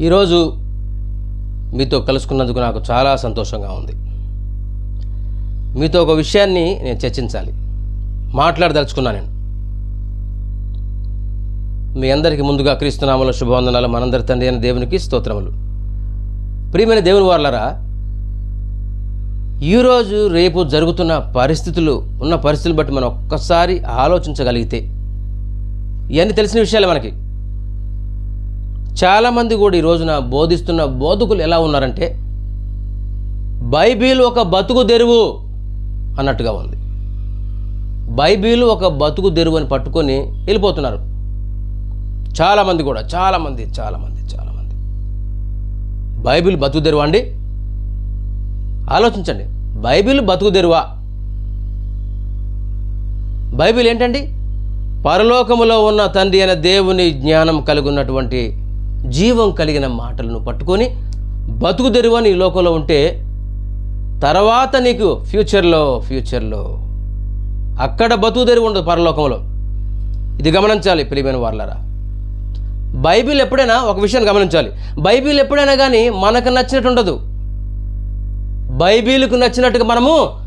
ఈరోజు మీతో కలుసుకున్నందుకు నాకు చాలా సంతోషంగా ఉంది. మీతో ఒక విషయాన్ని నేను చర్చించాలి. మాట్లాడదలుచుకున్నా నేను. మీ అందరికీ ముందుగా క్రీస్తునామల శుభవందనాలు. మనందరి తండ్రి అయిన దేవునికి స్తోత్రములు. ప్రియమైన దేవుని వాళ్ళరా ఈరోజు రేపు జరుగుతున్న పరిస్థితులు ఉన్న పరిస్థితులు బట్టి మనం ఒక్కసారి ఆలోచించగలిగితే ఇవన్నీ తెలిసిన విషయాలే మనకి. చాలామంది కూడా ఈ రోజున బోధిస్తున్న బోధకులు ఎలా ఉన్నారంటే బైబిల్ ఒక బతుకు తెరువు అన్నట్టుగా ఉంది. బైబిల్ ఒక బతుకు తెరువు అని పట్టుకొని వెళ్ళిపోతున్నారు. చాలామంది కూడా చాలామంది చాలామంది చాలామంది. బైబిల్ బతుకు తెరువా అండి? ఆలోచించండి. బైబిల్ బతుకు తెరువా? బైబిల్ ఏంటండి? పరలోకములో ఉన్న తండ్రి అయిన దేవుని జ్ఞానం కలిగి ఉన్నటువంటి జీవం కలిగిన మాటలను పట్టుకొని బతుకు తెరువు అని ఈ లోకంలో ఉంటే తర్వాత నీకు ఫ్యూచర్లో ఫ్యూచర్లో అక్కడ బతుకు తెరువు ఉండదు పరలోకంలో. ఇది గమనించాలి ప్రియమైన వాళ్ళరా బైబిల్ ఎప్పుడైనా ఒక విషయాన్ని గమనించాలి. బైబిల్ ఎప్పుడైనా కానీ మనకు నచ్చినట్టు ఉండదు. బైబిల్కు నచ్చినట్టుగా మనము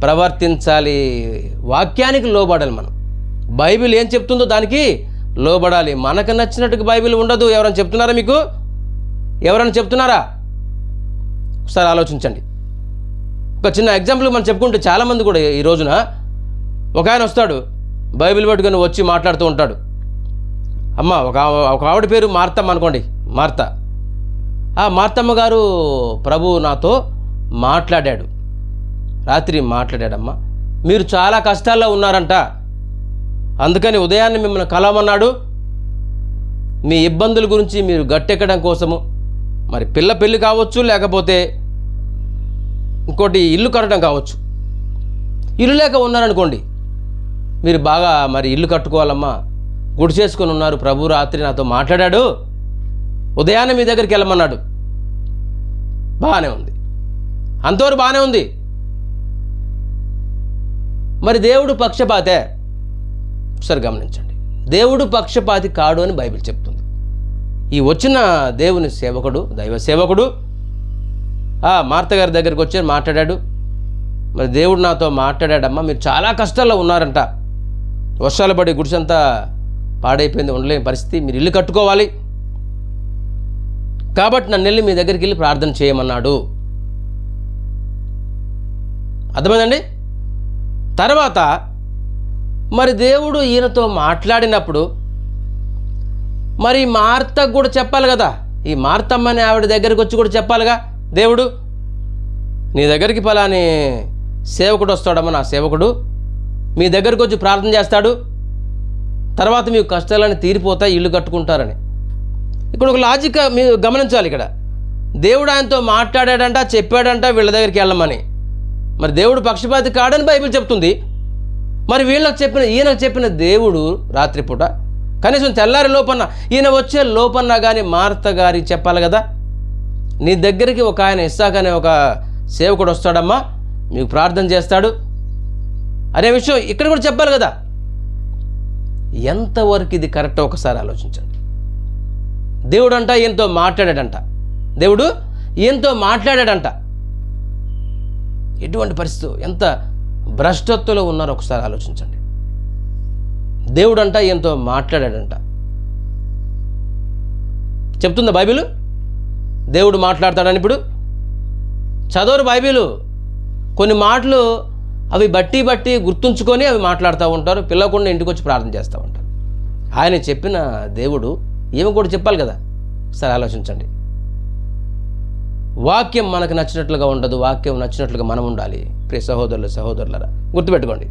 ప్రవర్తించాలి. వాక్యానికి లోబడాలి మనం. బైబిల్ ఏం చెప్తుందో దానికి లోబడాలి. మనకు నచ్చినట్టుగా బైబిల్ ఉండదు. ఎవరైనా చెప్తున్నారా మీకు? ఎవరైనా చెప్తున్నారా? ఒకసారి ఆలోచించండి. ఒక చిన్న ఎగ్జాంపుల్ మనం చెప్పుకుంటే చాలామంది కూడా ఈ రోజున ఒక ఆయన వస్తాడు. బైబిల్ పట్టుకొని వచ్చి మాట్లాడుతూ ఉంటాడు. అమ్మ ఒక ఒక ఆవిడ పేరు మార్తమ్మ అనుకోండి. మార్త. ఆ మార్తమ్మ గారు ప్రభు నాతో మాట్లాడాడు. రాత్రి మాట్లాడాడమ్మ. మీరు చాలా కష్టాల్లో ఉన్నారంట. అందుకని ఉదయాన్నే మిమ్మల్ని కలవమన్నాడు. మీ ఇబ్బందుల గురించి మీరు గట్టెక్కడం కోసము. మరి పిల్ల పెళ్ళి కావచ్చు లేకపోతే ఇంకోటి ఇల్లు కట్టడం కావచ్చు. ఇల్లు లేక ఉన్నారనుకోండి మీరు బాగా మరి ఇల్లు కట్టుకోవాలమ్మా గుడి చేసుకొని ఉన్నారు ప్రభు రాత్రి నాతో మాట్లాడాడు. ఉదయాన్నే మీ దగ్గరికి వెళ్ళమన్నాడు. బాగానే ఉంది. అంతవరకు బాగానే ఉంది. మరి దేవుడు పక్షపాతే. ఒకసారి గమనించండి. దేవుడు పక్షపాతి కాడు అని బైబిల్ చెప్తుంది. ఈ వచ్చిన దేవుని సేవకుడు దైవ సేవకుడు ఆ మార్త గారి దగ్గరికి వచ్చి మాట్లాడాడు. మరి దేవుడు నాతో మాట్లాడాడమ్మా మీరు చాలా కష్టాల్లో ఉన్నారంట. వర్షాలు పడి గుడిసంతా పాడైపోయింది ఉండలేని పరిస్థితి మీరు ఇల్లు కట్టుకోవాలి. కాబట్టి నన్ను వెళ్ళి మీ దగ్గరికి వెళ్ళి ప్రార్థన చేయమన్నాడు. అర్థమైందండి? తర్వాత మరి దేవుడు ఈయనతో మాట్లాడినప్పుడు మరి మార్తకు కూడా చెప్పాలి కదా. ఈ మార్తమ్మని ఆవిడ దగ్గరికి వచ్చి కూడా చెప్పాలిగా దేవుడు నీ దగ్గరికి పలాని సేవకుడు వస్తాడమ్మా నా సేవకుడు. మీ దగ్గరికి వచ్చి ప్రార్థన చేస్తాడు. తర్వాత మీ కష్టాలని తీరిపోతాయి ఇల్లు కట్టుకుంటారని. ఇక్కడ ఒక లాజిక్ మీరు గమనించాలి ఇక్కడ. దేవుడు ఆయనతో మాట్లాడాడంట చెప్పాడంట వీళ్ళ దగ్గరికి వెళ్ళమని. మరి దేవుడు పక్షపాతి కాడని బైబిల్ చెప్తుంది. మరి వీళ్ళకు చెప్పిన ఈయనకు చెప్పిన దేవుడు రాత్రిపూట కనీసం తెల్లారి లోపన్న ఈయన వచ్చే లోపన్న కానీ మార్త గారి చెప్పాలి కదా? నీ దగ్గరికి ఒక ఆయన ఇస్సాక్ అనే ఒక సేవకుడు వస్తాడమ్మా మీకు ప్రార్థన చేస్తాడు. అనే విషయం ఇక్కడ కూడా చెప్పాలి కదా? ఎంతవరకు ఇది కరెక్ట్ ఒకసారి ఆలోచించండి. దేవుడు అంట ఈయనతో మాట్లాడాడంట. దేవుడు ఈయనతో మాట్లాడాడంట. ఎటువంటి పరిస్థితి? ఎంత భ్రష్టత్తులో ఉన్నారు ఒకసారి ఆలోచించండి. దేవుడు అంట ఈయనతో మాట్లాడాడంట. చెప్తుందా బైబిల్? దేవుడు మాట్లాడతాడని ఇప్పుడు? చదవరు బైబిలు. కొన్ని మాటలు అవి బట్టి బట్టి గుర్తుంచుకొని అవి మాట్లాడుతూ ఉంటారు. పిల్లకుండా ఇంటికి వచ్చి ప్రార్థన చేస్తూ ఉంటారు. ఆయన చెప్పిన దేవుడు ఏమి కూడా చెప్పాలి కదా? సరే ఆలోచించండి. వాక్యం మనకు నచ్చినట్లుగా ఉండదు వాక్యం నచ్చినట్లుగా మనం ఉండాలి. ప్రియ సహోదరులు సహోదరులరా గుర్తుపెట్టుకోండి.